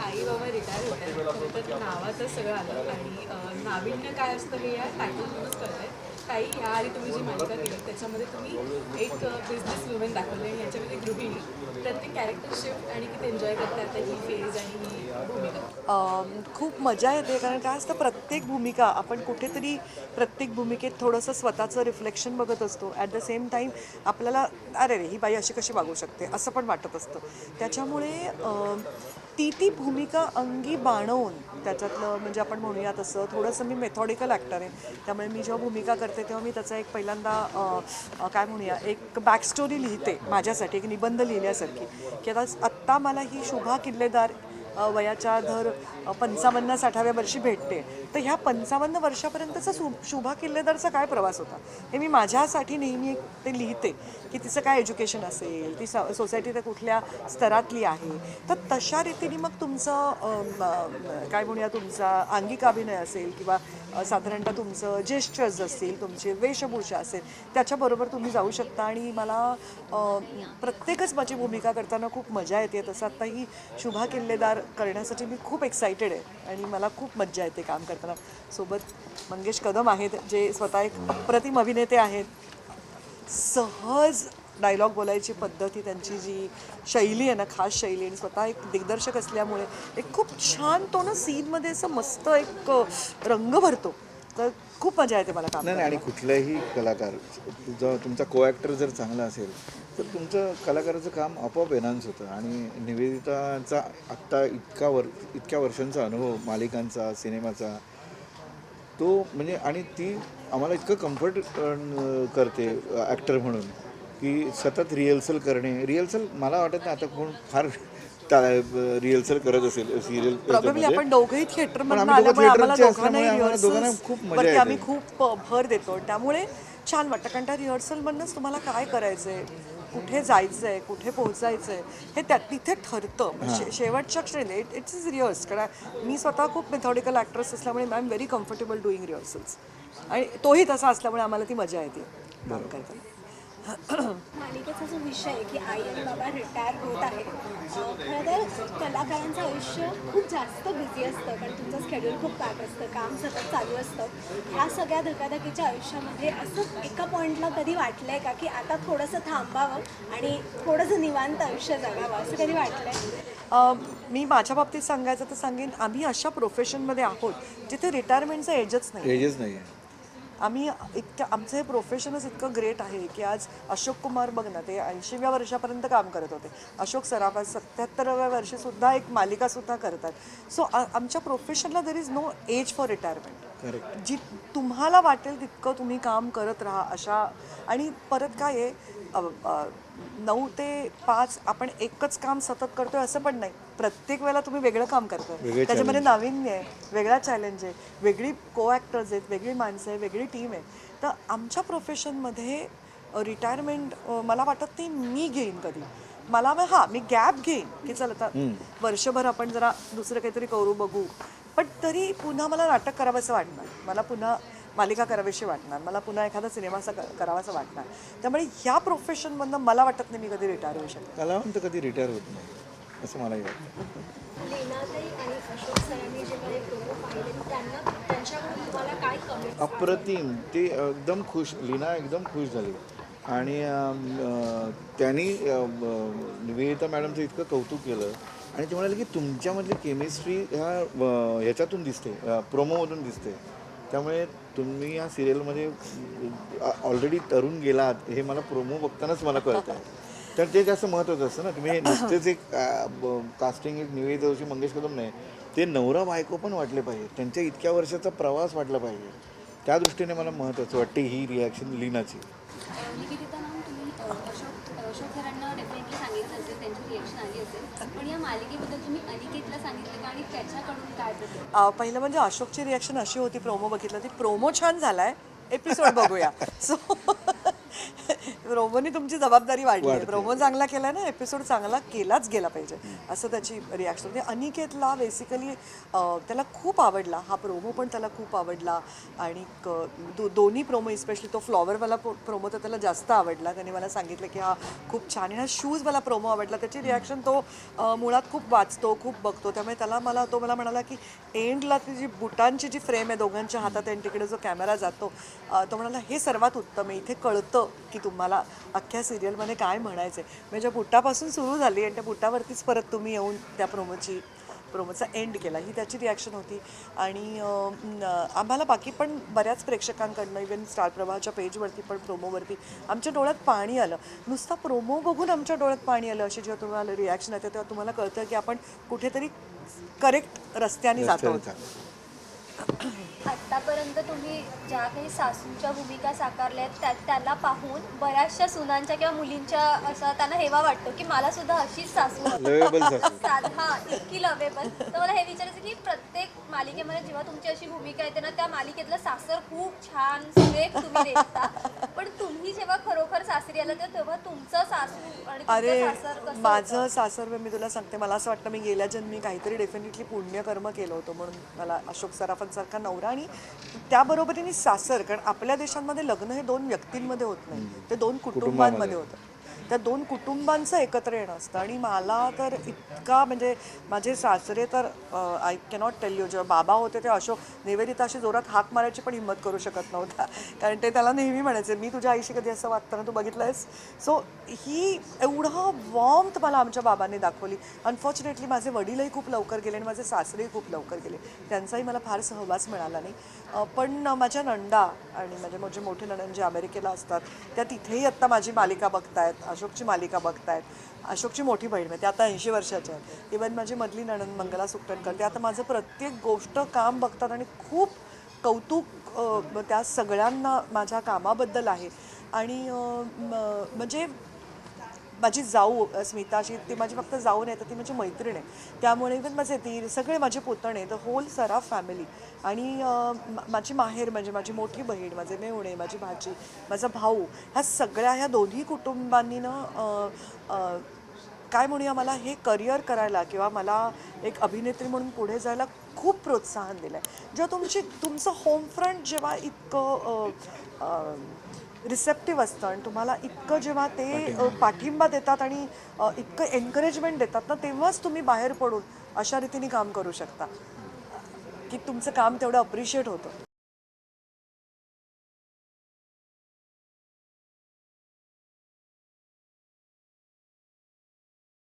आई बाबा रिटायर होते आहेत. तर नावातच सगळं आलं. आणि नाविन्य काय असतं हे या टायटलमधूनच कळतंय. ताई ह्या आधी तुम्ही जी मालिका केली त्याच्यामध्ये तुम्ही एक बिझनेस वुमेन दाखवले आणि याच्यामध्ये गृहिणी प्रत्येक कॅरेक्टर शिफ्ट आणि किती एन्जॉय करता आता ही फेज आणि ही भूमिका अम, खूप मजा येते कारण काय असतं प्रत्येक भूमिका आपण कुठेतरी प्रत्येक भूमिकेत थोडंसं स्वतःचं रिफ्लेक्शन बघत असतो. ॲट द सेम टाईम आपल्याला अरे रे ही बाई अशी कशी वागू शकते असं पण वाटत असतं. त्याच्यामुळे ती ती भूमिका अंगी बाणवून त्याच्यातलं म्हणजे आपण म्हणूया तसं थोडंसं मी मेथॉडिकल ॲक्टर आहे. त्यामुळे मी जेव्हा भूमिका करते तेव्हा मी त्याचा एक पहिल्यांदा काय म्हणूया एक बॅकस्टोरी लिहिते माझ्यासाठी एक निबंध लिहिण्यासारखी. की आता आत्ता मला ही शुभा किल्लेदार वयाच्या धर पंचावन्न साठाव्या वर्षी भेटते. तर ह्या पंचावन्न वर्षापर्यंतचा सु शुभा किल्लेदारचा काय प्रवास होता? हे मी माझ्यासाठी नेहमी एक ते लिहिते की तिचं काय एज्युकेशन असेल ती स त्या कुठल्या स्तरातली आहे. तर तशा रीतीने मग तुमचं काय म्हणूया तुमचा अंगिक अभिनय असेल किंवा साधारणतः तुमचं जेस्चर्स असतील तुमची वेशभूषा असेल त्याच्याबरोबर तुम्ही जाऊ शकता आणि मला प्रत्येकच माझी भूमिका करताना खूप मजा येते. तसं आत्ता ही शुभा किल्लेदार करण्यासाठी मी खूप एक्सायटेड आहे आणि मला खूप मज्जा येते काम करताना. सोबत मंगेश कदम आहेत जे स्वतः एक अप्रतिम अभिनेते आहेत. सहज डायलॉग बोलायची पद्धती त्यांची जी शैली आहे ना खास शैली आणि स्वतः एक दिग्दर्शक असल्यामुळे एक खूप छान तो ना सीनमध्ये असं मस्त एक रंग भरतो. तर खूप मजा येते मला काम नाही नाही, आणि कुठलाही कलाकार तुझा तुमचा को ॲक्टर जर चांगला असेल तर तुमचं कलाकाराचं काम आपोआप एनहान्स होतं. आणि निवेदिताचा आत्ता इतका वर इतक्या वर्षांचा अनुभव मालिकांचा सिनेमाचा तो म्हणजे आणि ती आम्हाला इतकं कम्फर्ट करते ॲक्टर म्हणून. की सतत रिहर्सल करणे. रिहर्सल मला वाटत नाही आता कोण फार रिहर्सल करत असेल सिरियल प्रॉब्लेमली आपण दोघंही थिएटर दोघांना खूप मजा येते. आम्ही खूप भर देतो. त्यामुळे छान वाटतं कारण त्या रिहर्सलमधनंच तुम्हाला काय करायचंय कुठे जायचंय कुठे पोहोचायचंय हे त्या तिथे ठरतं. शेवटच्या क्षणी इट इट्स इज रिहर्स कारण मी स्वतः खूप मेथॉडिकल ॲक्ट्रेस असल्यामुळे I am very comfortable doing rehearsals आणि तोही तसा असल्यामुळे आम्हाला ती मजा येते. काम करताना. मालिकेचा जो विषय आहे की आई आणि बाबा रिटायर होत आहे खरं तर कलाकारांचं आयुष्य खूप जास्त बिझी असतं कारण तुमचं स्केड्यूल खूप पॅक असतं काम सतत चालू असतं. ह्या सगळ्या धकाधकीच्या आयुष्यामध्ये असं एका पॉईंटला कधी वाटलं आहे का की आता थोडंसं थांबावं आणि थोडंसं निवांत आयुष्य जगावं असं कधी वाटलं आहे अ, मी माझ्या बाबतीत सांगायचं तर सांगेन आम्ही अशा प्रोफेशनमध्ये आहोत जिथे रिटायरमेंटचं एजच नाही एजच नाही आहे आम्ही इतकं आमचं हे प्रोफेशनच इतकं ग्रेट आहे की आज अशोक कुमार बघ ना ते ऐंशीव्या वर्षापर्यंत काम करत होते. अशोक सराफ आज सत्याहत्तराव्या वर्षीसुद्धा एक मालिकासुद्धा करतात. सो आमच्या प्रोफेशनला there is no age for retirement जी तुम्हाला वाटेल तितकं तुम्ही काम करत राहा अशा. आणि परत काय आहे नऊ ते पाच आपण एकच काम सतत करतोय असं पण नाही. प्रत्येक वेळेला तुम्ही वेगळं काम करताय. त्याच्यामध्ये नाविन्य आहे वेगळा चॅलेंज आहे वेगळी को ॲक्टर्स आहेत वेगळी माणसं आहे वेगळी टीम आहे. तर आमच्या प्रोफेशनमध्ये रिटायरमेंट मला वाटत नाही मी घेईन कधी. मला हां मी गॅप घेईन की चल आता वर्षभर आपण जरा दुसरं काहीतरी करू बघू. पण तरी पुन्हा मला नाटक करावंसं वाटणार. मला पुन्हा मालिका करावीशी वाटणार. मला पुन्हा एखादा सिनेमाचा करावासा वाटणार. त्यामुळे ह्या प्रोफेशनमधनं मला वाटत नाही मी कधी रिटायर होऊ शकते कलावंत कधी रिटायर होत नाही असं मलाही वाटतं. लीनाताई आणि अशोक सरांनी जेव्हा प्रोमो पाहिले त्यांना त्यांच्याकडून तुम्हाला काय कमी अप्रतिम. ते एकदम खुश लीना एकदम खुश झाली. आणि त्यांनी निवेदिता मॅडमचं इतकं कौतुक केलं. आणि ते म्हणाले की तुमच्यामधली केमिस्ट्री ह्या ह्याच्यातून दिसते प्रोमोमधून दिसते. त्यामुळे तुम्ही या सिरियलमध्ये ऑलरेडी तरुण गेलात हे मला प्रोमो बघतानाच मला कळतं आहे तर ते जास्त महत्त्वाचं असतं ना. तुम्ही नुसतेच एक कास्टिंग एक निवेदिता जोशी मंगेश कदम नाही ते नवरा बायको पण वाटले पाहिजे. त्यांच्या इतक्या वर्षाचा प्रवास वाटला पाहिजे. त्या दृष्टीने मला महत्त्वाचं वाटते ही रिॲक्शन लिनाची. आली असेल. पण या मालिकेबद्दल तुम्ही अनिकेतला सांगितलं का आणि त्याच्याकडून काय अ, पहिलं म्हणजे अशोकची रिॲक्शन अशी होती प्रोमो बघितलं. ती प्रोमो छान झालाय. एपिसोड बघूया. सो प्रोमोनी तुमची जबाबदारी वाढली आहे. प्रोमो चांगला केला ना एपिसोड चांगला केलाच गेला पाहिजे. असं त्याची रिॲक्शन होती. अनिकेतला बेसिकली त्याला खूप आवडला. हा प्रोमो पण त्याला खूप आवडला. आणि क- दो दोन्ही प्रोमो इस्पेशली तो फ्लॉवरवाला प्रोमो तर त्याला जास्त आवडला. त्याने मला सांगितलं की हा खूप छान आहे. हा शूज मला प्रोमो आवडला. त्याची रिॲक्शन तो मुळात खूप वाचतो खूप बघतो. त्यामुळे त्याला मला तो मला म्हणाला की एंडला ती जी बुटांची जी फ्रेम आहे दोघांच्या हातात आणि तिकडे जो कॅमेरा जातो तो म्हणाला हे सर्वात उत्तम आहे. इथे कळतं की तुम्हाला अख्ख्या सिरियलमध्ये काय म्हणायचं आहे म्हणजे बुटापासून सुरू झाली आणि त्या बुटावरतीच परत तुम्ही येऊन त्या प्रोमोची प्रोमोचा एंड केला. ही त्याची रिॲक्शन होती. आणि आम्हाला बाकी पण बऱ्याच प्रेक्षकांकडनं इवन स्टार प्रवाहाच्या पेजवरती पण प्रोमोवरती आमच्या डोळ्यात पाणी आलं. नुसता प्रोमो बघून आमच्या डोळ्यात पाणी आलं. अशी जेव्हा तुम्हाला रिॲक्शन येते तेव्हा तुम्हाला कळतं की आपण कुठेतरी करेक्ट रस्त्याने जातो. आत्तापर्यंत तुम्ही ज्या काही सासूंच्या भूमिका साकारल्या आहेत त्या त्याला पाहून बऱ्याचशा सुनांच्या किंवा मुलींच्या असा त्यांना हेवा वाटतो की मला सुद्धा अशीच सासू. Lovable सासू. साध- हा इतकी लवेबल तर मला हे विचारायचं की प्रत्येक मालिकेमध्ये जेव्हा तुमची अशी भूमिका येते ना त्या मालिकेतलं सासर खूप छान सुरेख तुम्ही देखता. पण तुम्ही जेव्हा खरोखर सासरी आला तर तेव्हा तुमचं सासू आणि अरे? माझं सासर मी तुला सांगते मला असं वाटतं मी गेल्या जन्मी काहीतरी डेफिनेटली पुण्यकर्म केलं होतं म्हणून मला अशोक सराफांसारखा नवरा आणि त्याबरोबरीने सासर कारण आपल्या देशांमध्ये लग्न हे दोन व्यक्तींमध्ये होत नाही ते दोन कुटुंबांमध्ये होतं. त्या दोन कुटुंबांचं एकत्र येणं असतं. आणि मला तर इतका म्हणजे माझे सासरे तर आय कॅनॉट टेल यू जेव्हा बाबा होते ते अशोक निवेदिताशी जोरात हाक मारायची पण हिंमत करू शकत नव्हता. कारण ते त्याला नेहमी म्हणायचे मी तुझ्या आईशी कधी असं वागताना तू बघितलं आहेस सो ही एवढं वॉर्मथ मला आमच्या बाबांनी दाखवली. अनफॉर्च्युनेटली माझे वडीलही खूप लवकर गेले आणि माझे सासरेही खूप लवकर गेले. त्यांचाही मला फार सहवास मिळाला नाही. पण माझ्या नंदा आणि म्हणजे माझे मोठे नणंद जे अमेरिकेला असतात त्या तिथेही आत्ता माझी मालिका बघतायत. अशोकची मालिका बघतायत. अशोकची मोठी बहीण म्हणजे आता ऐंशी वर्षाच्या आहेत इवन माझी मधली नणंद मंगला सुकटणकर ते आता माझं प्रत्येक गोष्ट काम बघतात आणि खूप कौतुक त्या सगळ्यांना माझ्या कामाबद्दल आहे. आणि म्हणजे माझी जाऊ अ, स्मिता ती माझी फक्त जाऊ नाही तर ती माझी मैत्रीण आहे. त्यामुळे इवन माझे ती सगळे माझे पुतणे द होल सराफ फॅमिली आणि माझी माहेर म्हणजे माझी मोठी बहीण माझे मेवणे माझी भाची माझा भाऊ ह्या सगळ्या ह्या दोन्ही कुटुंबांनी ना काय म्हणूया मला हे करिअर करायला किंवा मला एक अभिनेत्री म्हणून पुढे जायला खूप प्रोत्साहन दिलं आहे जेव्हा तुमची तुमचं होम फ्रंट जेव्हा इतकं रिसेप्टिव्ह असतं आणि तुम्हाला इतकं जेव्हा ते पाठिंबा. देतात आणि इतकं एनकरेजमेंट देतात ना तेव्हाच तुम्ही बाहेर पडून अशा रीतीने काम करू शकता. की तुमचं काम तेवढं अप्रिशिएट होतं.